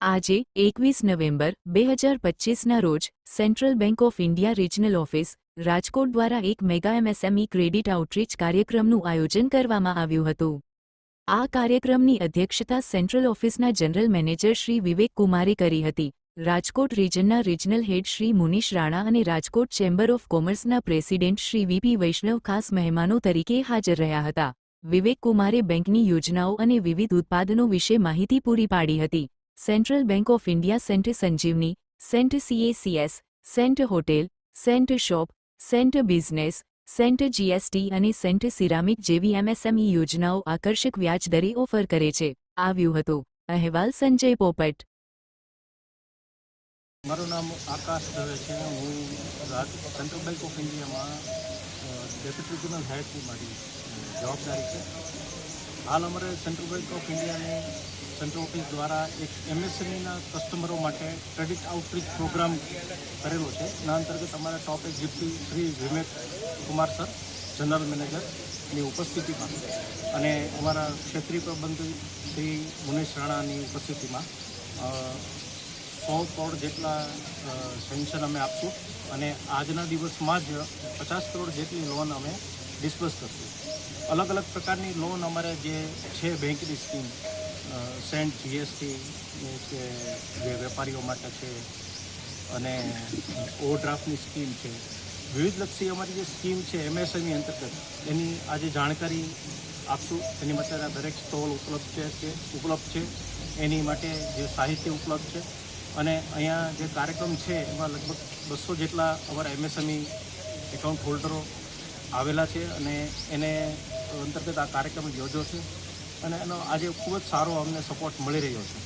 આજે, એકવીસ નવેમ્બર, બે હજાર પચીસના રોજ, central bank of India regional office, Rajkot દ્વારા એક મેગા એમએસએમઈ ક્રેડિટ આઉટરીચ કાર્યક્રમનું આયોજન કરવામાં આવ્યું હતું. આ કાર્યક્રમની અધ્યક્ષતા સેન્ટ્રલ ઓફિસના જનરલ મેનેજર શ્રી વિવેક કુમારે કરી હતી. રાજકોટ રિજનના રિજનલ હેડ શ્રી મુનીશ રાણા અને રાજકોટ ચેમ્બર ઓફ કોમર્સના પ્રેસિડેન્ટ શ્રી વીપી વૈષ્ણવ ખાસ મહેમાનો તરીકે હાજર રહ્યા હતા. વિવેક કુમારે બેંકની યોજનાઓ અને વિવિધ ઉત્પાદનો વિશે માહિતી પૂરી પાડી હતી. Central bank of India cent Sanjivani cent CACS cent hotel cent shop cent business cent GST અને સેન્ટ સિરામિક જેવી એમએસએમઈ યોજનાઓ આકર્ષક વ્યાજ દરે ઓફર કરે છે. આવ્યું હતું. અહેવાલ સંજય પોપટ. મારું નામ આકાશ દવે છે. હું સેન્ટ્રલ બેંક ઓફ ઇન્ડિયામાં ડેપ્યુટી રિજનલ હેડની મારી જવાબદારી છે. હાલ અમારે સેન્ટ્રલ બેંક ઓફ ઇન્ડિયાની સેન્ટ્રલ ઓફિસ દ્વારા એક એમએસએમઈના કસ્ટમરો માટે ક્રેડિટ આઉટરીચ પ્રોગ્રામ કરેલો છે. એના અંતર્ગત અમારા top executive Shri Vivek Kumar sir general મેનેજરની ઉપસ્થિતિમાં અને અમારા ક્ષેત્રીય પ્રબંધ શ્રી મુનેશ રાણાની ઉપસ્થિતિમાં સો કરોડ જેટલા સેન્શન અમે આપશું અને આજના દિવસમાં જ પચાસ કરોડ જેટલી લોન અમે ડિસ્બર્સ કરશું અલગ અલગ પ્રકારની લોન અમારે જે છે બેંકની સ્કીમ સેન્ટ જીએસટી કે જે વેપારીઓ માટે છે, અને ઓવરડ્રાફ્ટની સ્કીમ છે. વિવિધલક્ષી અમારી જે સ્કીમ છે એમએસએમઈ અંતર્ગત, એની આજે જાણકારી આપશું. એની માટેના દરેક સ્ટોલ ઉપલબ્ધ છે ઉપલબ્ધ છે, એની માટે જે સાહિત્ય ઉપલબ્ધ છે. અને અહીંયા જે કાર્યક્રમ છે, એમાં લગભગ બસો જેટલા અમારા એમએસએમઈ એકાઉન્ટ હોલ્ડરો આવેલા છે અને એને અંતર્ગત આ કાર્યક્રમ યોજ્યો છે અને એનો આજે ખૂબ જ સારો અમને સપોર્ટ મળી રહ્યો છે.